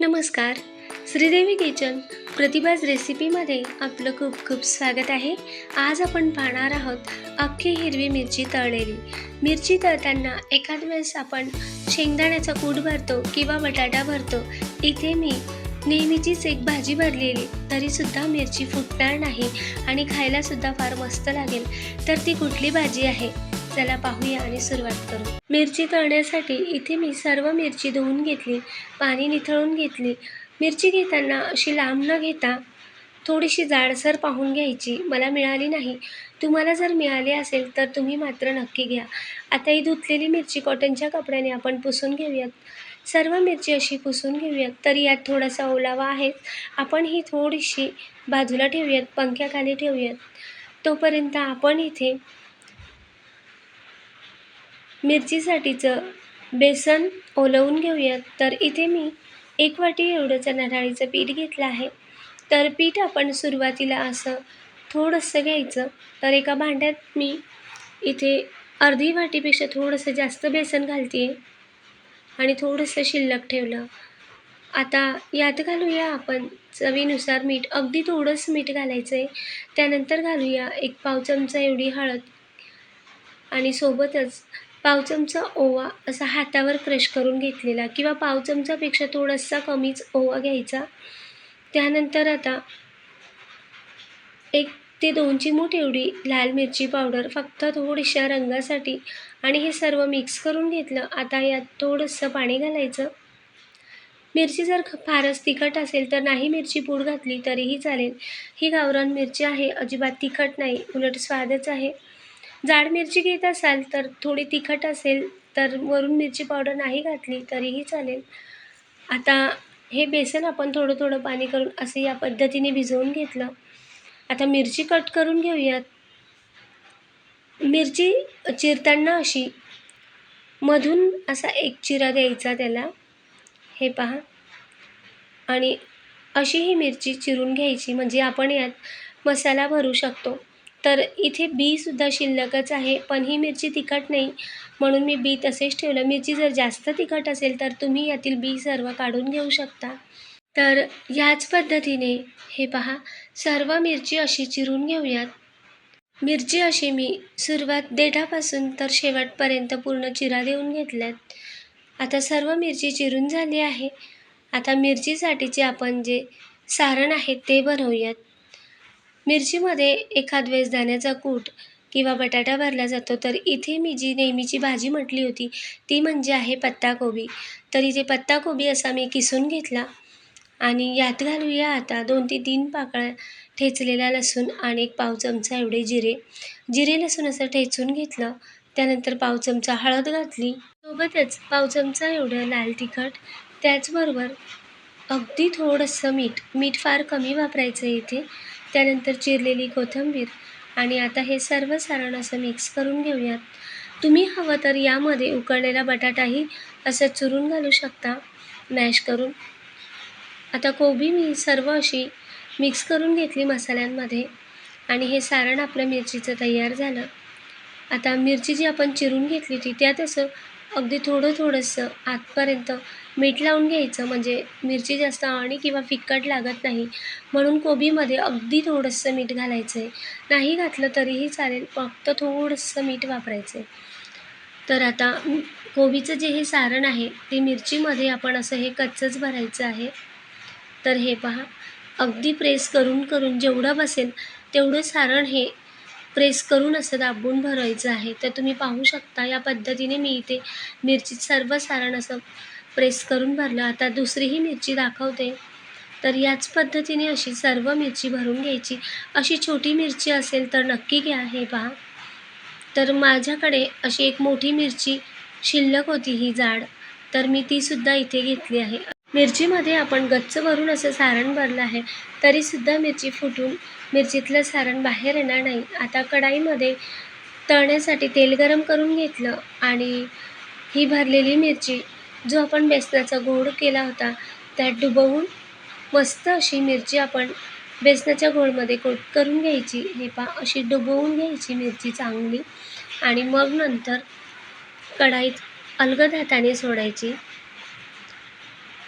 नमस्कार. श्रीदेवी किचन प्रतिभाज रेसिपीमध्ये आपलं खूप खूप स्वागत आहे. आज आपण पाहणार आहोत अख्खी हिरवी मिरची तळलेली. मिरची तळताना एखाद वेळेस आपण शेंगदाण्याचा कूट भरतो किंवा बटाटा भरतो. इथे मी नेहमीचीच एक भाजी भरलेली तरीसुद्धा मिरची फुटणार नाही आणि खायलासुद्धा फार मस्त लागेल. तर ती कुठली भाजी आहे? चला पाहूया आणि सुरुवात करू. मिरची तळण्यासाठी इथे मी सर्व मिरची धुवून घेतली पाणी निथळून घेतली. मिरची घेताना अशी लांब न घेता थोडीशी जाडसर पाहून घ्यायची. मला मिळाली नाही. तुम्हाला जर मिळाली असेल तर तुम्ही मात्र नक्की घ्या. आता ही धुतलेली मिरची कॉटनच्या कपड्याने आपण पुसून घेऊयात. सर्व मिरची अशी पुसून घेऊयात. तर यात थोडासा ओलावा आहे. आपण ही थोडीशी बाजूला ठेवूयात पंख्याखाली ठेवूयात. तोपर्यंत आपण इथे मिरचीसाठीचं बेसन ओलवून घेऊयात. तर इथे मी एक वाटी एवढं चणा पीठ घेतलं आहे. तर पीठ आपण सुरुवातीला असं थोडंसं घ्यायचं. तर एका भांड्यात मी इथे अर्धी वाटीपेक्षा थोडंसं जास्त बेसन घालते आणि थोडंसं शिल्लक ठेवलं. आता यात घालूया आपण चवीनुसार मीठ. अगदी थोडंच मीठ घालायचं आहे त्यानंतर घालूया एक पाव चमचा एवढी हळद. आणि सोबतच पाव चमचा ओवा असा हातावर क्रश करून घेतलेला किंवा पाव चमचापेक्षा थोडासा कमीच ओवा घ्यायचा. त्यानंतर आता एक ते दोन चिमूट एवढी लाल मिरची पावडर फक्त थोडीशा रंगासाठी आणि हे सर्व मिक्स करून घेतलं. आता यात थोडंसं पाणी घालायचं. मिरची जर ख- फारच तिखट असेल तर नाही मिरची पूड घातली तरीही चालेल. ही गावरान मिरची आहे अजिबात तिखट नाही उलट स्वादच आहे. जाड मिरची घेत असाल तर थोडी तिखट असेल तर वरून मिरची पावडर नाही घातली तरीही चालेल. आता हे बेसन आपण थोडं थोडं पाणी करून असं या पद्धतीने भिजवून घेतलं. आता मिरची कट करून घेऊयात. मिरची चिरताना अशी मधून असा एक चिरा द्यायचा त्याला. हे पहा. आणि अशी ही मिरची चिरून घ्यायची. म्हणजे आपण यात मसाला भरू शकतो. तर इथे बीसुद्धा शिल्लकच आहे. पण ही मिरची तिखट नाही. म्हणून मी बी तसेच ठेवलं. मिरची जर जास्त तिखट असेल तर तुम्ही यातील बी सर्व काढून घेऊ शकता. तर याच पद्धतीने हे पहा. सर्व मिरची अशी चिरून घेऊयात. मिरची अशी मी सुरुवात देठापासून तर शेवटपर्यंत पूर्ण चिरा देऊन घेतल्यात. आता सर्व मिरची चिरून झाली आहे. आता मिरचीसाठीचे आपण जे सारण आहे ते बनवूयात. मिरचीमध्ये एखाद वेळेस दाण्याचा कूट किंवा बटाटा भरला जातो तर इथे मी जी नेहमीची भाजी म्हटली होती ती म्हणजे आहे पत्ताकोबी. तर इथे पत्ताकोबी असा मी किसून घेतला आणि यात घालूया आता दोन ते तीन पाकळ्या ठेचलेला लसूण आणि एक पाव चमचा एवढे जिरे. जिरे लसूण असं ठेचून घेतलं. त्यानंतर पाव चमचा हळद घातली. सोबतच पाव चमचा एवढं लाल तिखट त्याचबरोबर अगदी थोडंसं मीठ. मीठ फार कमी वापरायचं इथे. त्यानंतर चिरलेली कोथिंबीर आणि आता हे सर्व सारण असं मिक्स करून घेऊयात. तुम्ही हवं तर यामध्ये उकळलेला बटाटाही असं चुरून घालू शकता. मॅश करून. आता कोबी मी सर्व अशी मिक्स करून घेतली मसाल्यांमध्ये आणि हे सारण आपलं मिरचीचं तयार झालं. आता मिरची जी आपण चिरून घेतली ती त्यात असं अगदी थोडं थोडंसं आतपर्यंत मीठ लावून घ्यायचं. म्हणजे मिरची जास्त आणि किंवा फिक्कट लागत नाही. म्हणून कोबीमध्ये अगदी थोडंसं मीठ घालायचं आहे नाही घातलं तरीही चालेल फक्त थोडंसं मीठ वापरायचं आहे तर आता कोबीचं जे हे सारण आहे ते मिरचीमध्ये आपण असं हे कच्चंच भरायचं आहे. तर हे पहा अगदी प्रेस करून करून जेवढं बसेल तेवढं सारण हे प्रेस करून असं दाबून भरायचं आहे. तर तुम्ही पाहू शकता या पद्धतीने मी इथे मिरची सर्व सारण असं प्रेस करून भरलं. आता दुसरीही मिरची दाखवते. तर याच पद्धतीने अशी सर्व मिरची भरून घ्यायची. अशी छोटी मिरची असेल तर नक्की घ्या हे पहा. तर माझ्याकडे अशी एक मोठी मिरची शिल्लक होती ही जाड. तर मी तीसुद्धा इथे घेतली आहे. मिरचीमध्ये आपण गच्च भरून असं सारण भरलं आहे. तरीसुद्धा मिरची फुटून मिरचीतलं सारण बाहेर येणार नाही. आता कढाईमध्ये तळण्यासाठी तेल गरम करून घेतलं आणि ही भरलेली मिरची जो आपण बेसनाचा गोड केला होता त्यात डुबवून मस्त अशी मिरची आपण बेसनाच्या गोडमध्ये कोट करून घ्यायची. हे पा अशी डुबवून घ्यायची मिरची चांगली आणि मग नंतर कढाईत अलगद हाताने सोडायची.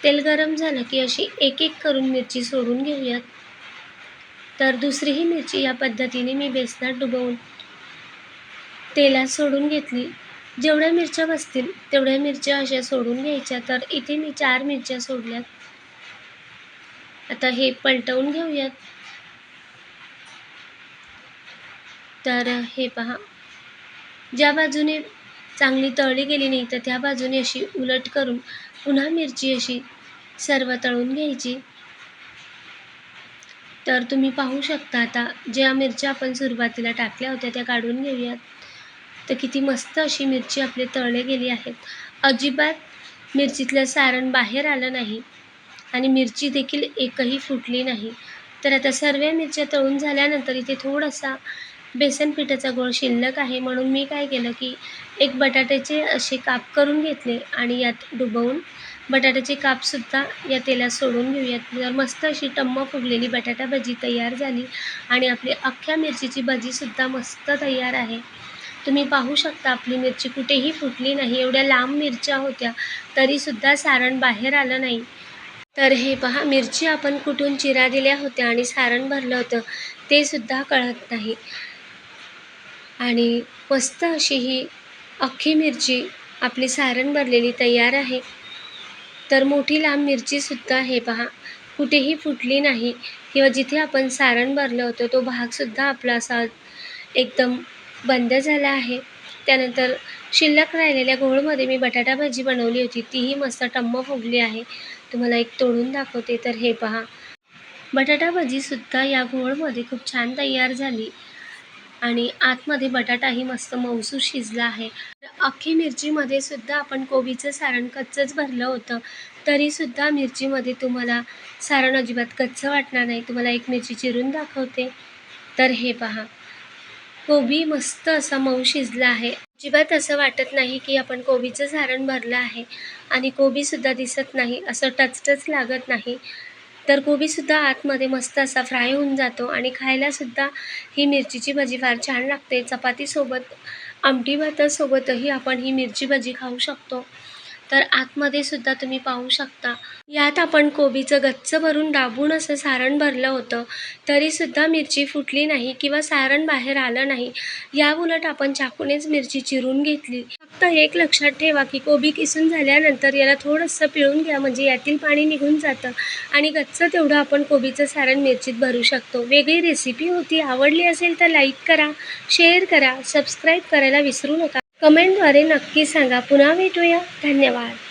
तेल गरम झालं की अशी एक एक करून मिरची सोडून घेऊयात. तर दुसरीही मिरची या पद्धतीने मी बेसनात डुबवून तेलात सोडून घेतली. जेवढ्या मिरच्या बसतील तेवढ्या मिरच्या अशा सोडून घ्यायच्या. तर इथे मी चार मिरच्या सोडल्यात. आता हे पलटवून घेऊयात. तर हे पहा. ज्या बाजूने चांगली तळली गेली नाही तर त्या बाजूने अशी उलट करून पुन्हा मिरची अशी सर्व तळून घ्यायची. तर तुम्ही पाहू शकता आता ज्या मिरच्या आपण सुरुवातीला टाकल्या होत्या त्या काढून घेऊयात. तर किती मस्त अशी मिरची आपली तळले गेली आहेत. अजिबात मिरचीतलं सारण बाहेर आलं नाही आणि मिरची देखील एकही फुटली नाही. तर आता सर्व मिरच्या तळून झाल्यानंतर इथे थोडासा बेसन पिठाचा गोळ शिल्लक आहे. म्हणून मी काय केलं की एक बटाट्याचे असे काप करून घेतले आणि यात डुबवून बटाट्याचे कापसुद्धा या तेलात सोडून घेऊयात. तर मस्त अशी टम्म फुगलेली बटाटा भजी तयार झाली आणि आपली अख्ख्या मिरचीची भजीसुद्धा मस्त तयार आहे. तुम्ही पाहू शकता आपली मिरची कुठेही फुटली नाही एवढ्या लांब मिरच्या होत्या तरीसुद्धा सारण बाहेर आलं नाही. तर हे पहा मिरची आपण कुठून चिरा दिल्या होत्या आणि सारण भरलं होतं ते सुद्धा कळत नाही. आणि मस्त अशी ही अख्खी मिरची आपली सारण भरलेली तयार आहे. तर मोठी लांब मिरचीसुद्धा हे पहा. कुठेही फुटली नाही किंवा जिथे आपण सारण भरलं होतं तो भागसुद्धा आपला असा एकदम बंद झाला आहे. त्यानंतर शिल्लक राहिलेल्या घोळमध्ये मी बटाटा भाजी बनवली होती. तीही मस्त टम्म फुगली आहे. तुम्हाला एक तोडून दाखवते. तर हे पहा. बटाटा भाजीसुद्धा या घोळमध्ये खूप छान तयार झाली. आणि आतमध्ये बटाटाही मस्त मऊसूर शिजला आहे. अख्खी मिरचीमध्ये सुद्धा आपण कोबीचं सारण कच्चंच भरलं होतं. तरीसुद्धा मिरचीमध्ये तुम्हाला सारण अजिबात कच्चं वाटणार नाही. तुम्हाला एक मिरची चिरून दाखवते. तर हे पहा. कोबी मस्त असा मऊ शिजला आहे. अजिबात असं वाटत नाही की आपण कोबीचं सारण भरलं आहे. आणि कोबीसुद्धा दिसत नाही. असं टचटच लागत नाही. तर कोबीसुद्धा आतमध्ये मस्त असा फ्राय होऊन जातो आणि खायलासुद्धा ही मिरचीची भजी फार छान लागते. चपातीसोबत आमटी भातासोबतही आपण ही मिरची भजी खाऊ शकतो. तर आतमध्ये सुद्धा तुम्ही पाहू शकता. यात आपण कोबीचं गच्च भरून दाबून असं सारण भरलं होतं तरीसुद्धा मिरची फुटली नाही किंवा सारण बाहेर आलं नाही. या उलट आपण चाकूनेच मिरची चिरून घेतली. फक्त एक लक्षात ठेवा की कोबी किसून झाल्यानंतर याला थोडंसं पिळून घ्या म्हणजे यातील पाणी निघून जातं. आणि गच्च तेवढं आपण कोबीचं सारण मिरचीत भरू शकतो. वेगळी रेसिपी होती आवडली असेल तर लाईक करा शेअर करा सबस्क्राईब करायला विसरू नका. कमेंटद्वारे नक्की सांगा. पुन्हा भेटूया. धन्यवाद.